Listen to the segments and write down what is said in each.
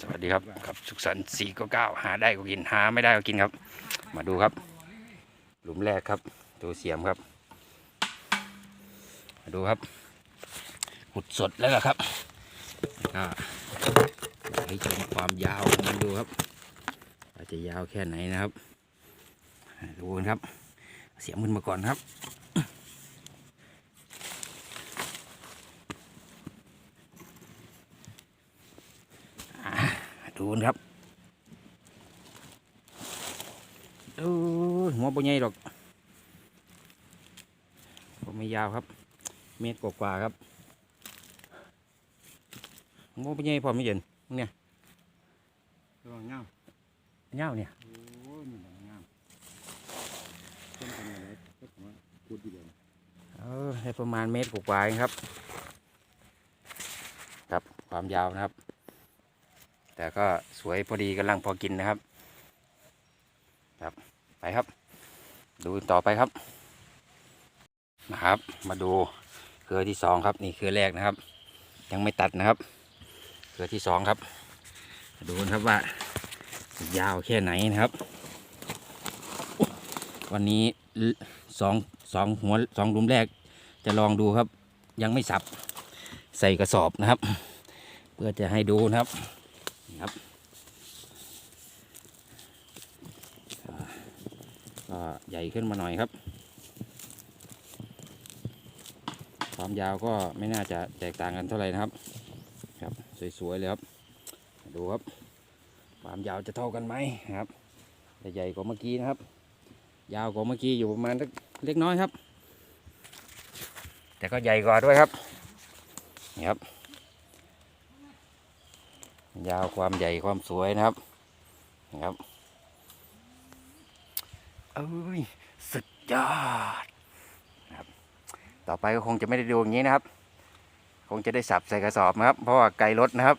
สวัสดีครับครับสุขสันต์สี่ก็เก้าหาได้ก็กินหาไม่ได้ก็กินครับ มาดูครับ หลุมแรกครับตัวเสียมครับมาดูครับหุดสดแล้วล่ะครับก็ให้ชมความยาวของมันดูครับว่าจะยาวแค่ไหนนะครับดูกันครับ เสียมขึ้นมาก่อนครับ ดูกันครับดูหัวปใหญ่หรอกผมไม่ยาวครับ เมตรกว่าๆครับหัวปใหญ่พอไม่เย็นเนี่ยระวังเงาเงาเนี่ยโอ้ยมันเงาต้นทำอะไรก็ผมว่าพูดทีเดียวเออให้ประมาณเมตรกว่าๆเองครับ ครับความยาวนะครับ แต่ก็สวยพอดีกำลังพอกินนะครับ ครับไปครับ ดูต่อไปครับนะครับ มาดูเครือที่สองครับ นี่เครือแรกนะครับ ยังไม่ตัดนะครับ เครือที่สองครับ ดูกันครับว่า ยาวแค่ไหนนะครับ วันนี้สองสองหัวสองหลุมแรกจะลองดูครับ ยังไม่สับใส่กระสอบนะครับ เพื่อจะให้ดูนะครับ นี่ครับก็ใหญ่ขึ้นมาหน่อยครับ ความยาวก็ไม่น่าจะแตกต่างกันเท่าไหร่นะครับ ครับสวยๆเลยครับ ดูครับ ความยาวจะเท่ากันไหมครับแต่ใหญ่กว่าเมื่อกี้นะครับ ยาวกว่าเมื่อกี้อยู่ประมาณเล็กน้อยครับ แต่ก็ใหญ่กว่าด้วยครับนี่ครับ ยาวความใหญ่ความสวยนะครับนี่ครับเอ้ยสุดยอดนะครับต่อไปก็คงจะไม่ได้ดูอย่างนี้นะครับ คงจะได้สับใส่กระสอบนะครับ เพราะว่าไกลรถนะครับ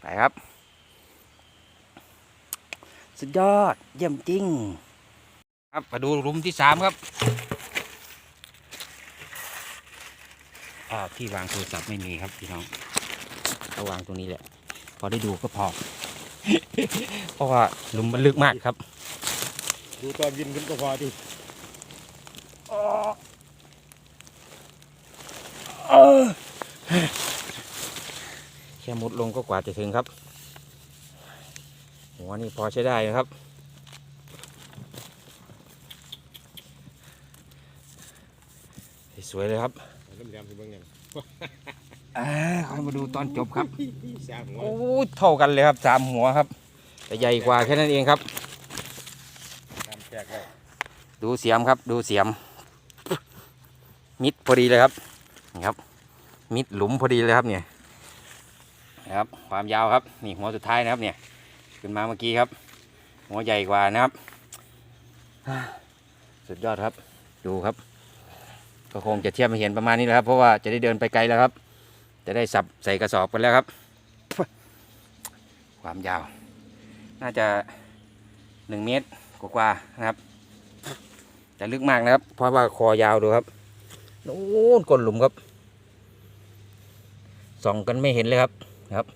ไปครับ สุดยอดเยี่ยมจริง ครับมาดูหลุมที่สามครับอ่าที่วางโทรศัพท์ไม่มีครับพี่น้องเอาวางตรงนี้แหละ พอได้ดูก็พอ เพราะว่าหลุมมันลึกมากครับ ดูตอนยินขึ้นก็พอดิแค่มุดลงก็กว่าจะถึงครับหัวนี่พอใช้ได้นะครับสวยเลยครับ อ่าคอยมาดูตอนจบครับ สามหัวโอ้เท่ากันเลยครับสามหัวครับ แต่ใหญ่กว่าแค่นั้นเองครับ สามแจกเลยดูเสียมครับ ดูเสียม มิดพอดีเลยครับนี่ครับ มิดหลุมพอดีเลยครับเนี่ยนะครับ ความยาวครับนี่หัวสุดท้ายนะครับเนี่ยขึ้นมาเมื่อกี้ครับ หัวใหญ่กว่านะครับสุดยอดครับ ดูครับ ก็คงจะเทียบมาเห็นประมาณนี้แหละครับ เพราะว่าจะได้เดินไปไกลแล้วครับ จะได้สับใส่กระสอบกันแล้วครับ ความยาว น่าจะหนึ่งเมตรกว่าๆนะครับ แต่ลึกมากนะครับ เพราะว่าคอยาวดูครับโน้นก้นหลุมครับส่องกันไม่เห็นเลยครับครับ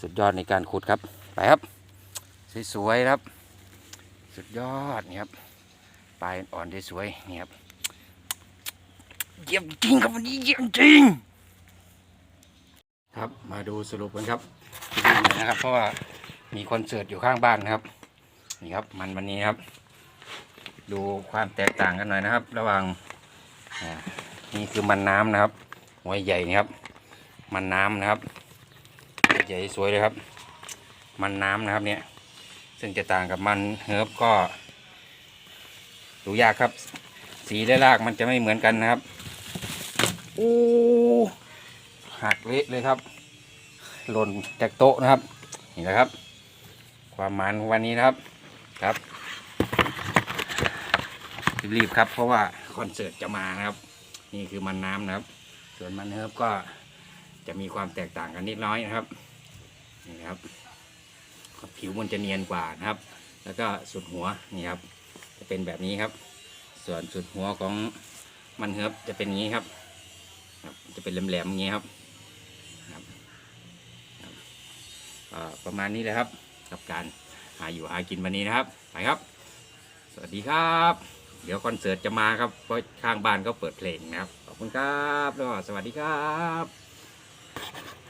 สุดยอดในการขุดครับ ไปครับ สวยๆครับ สุดยอดนี่ครับปลายอ่อนได้สวยนี่ครับ เยี่ยมจริงครับวันนี้เยี่ยมจริง ครับมาดูสรุปกันครับนี่นะครับ เพราะว่ามีคอนเสิร์ตอยู่ข้างบ้านนะครับ นี่ครับ มันวันนี้ครับ ดูความแตกต่างกันหน่อยนะครับ ระหว่างนี่คือมันน้ำนะครับ หัวใหญ่นี่ครับ มันน้ำนะครับ ใหญ่สวยเลยครับ มันน้ำนะครับเนี่ย ซึ่งจะต่างกับมันเฮิร์บก็ดูยากครับ สีและรากมันจะไม่เหมือนกันนะครับ โอ้หักเละเลยครับหล่นจากโต๊ะนะครับนี่แหละครับ ความมันวันนี้นะครับครับรีบๆครับ เพราะว่าคอนเสิร์ตจะมานะครับ นี่คือมันน้ำนะครับ ส่วนมันเฮิร์บก็จะมีความแตกต่างกันนิดน้อยนะครับนี่ครับ ผิวมันจะเนียนกว่านะครับ แล้วก็สุดหัวนี่ครับ จะเป็นแบบนี้ครับ ส่วนสุดหัวของมันเฮิร์บจะเป็นอย่างนี้ครับ ครับ จะเป็นแหลมๆอย่างเงี้ยครับครับประมาณนี้เลยครับ กับการหาอยู่หากินวันนี้นะครับ ไปครับ สวัสดีครับ เดี๋ยวคอนเสิร์ตจะมาครับเพราะข้างบ้านก็เปิดเพลงนะครับ ขอบคุณครับแล้วสวัสดีครับ